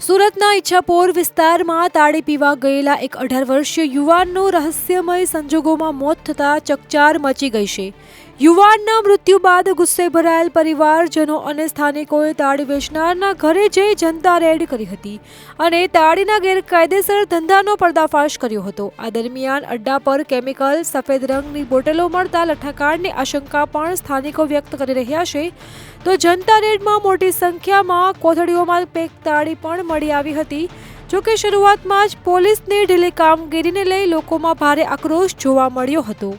સુરતના ઈચ્છાપોર વિસ્તારમાં તાળી પીવા ગયેલા એક અઢાર વર્ષીય યુવાનનું રહસ્યમય સંજોગોમાં મોત થતાં ચકચાર મચી ગઈ છે. યુવાનના મૃત્યુ બાદ ગુસ્સે ભરાયેલ પરિવારજનો અને સ્થાનિકોએ તાળી વેચનારના ઘરે જઈ જનતા રેડ કરી હતી અને તાળીના ગેરકાયદેસર ધંધાનો પર્દાફાશ કર્યો હતો. આ દરમિયાન અડ્ડા પર કેમિકલ, સફેદ રંગની બોટલો મળતા લઠ્ઠાકાંડની આશંકા પણ સ્થાનિકો વ્યક્ત કરી રહ્યા છે. તો જનતા રેડમાં મોટી સંખ્યામાં કોથળીઓમાં પેક તાળી પણ મળી આવી હતી. જોકે શરૂઆતમાં જ પોલીસની ઢીલી કામગીરીને લઈ લોકોમાં ભારે આક્રોશ જોવા મળ્યો હતો.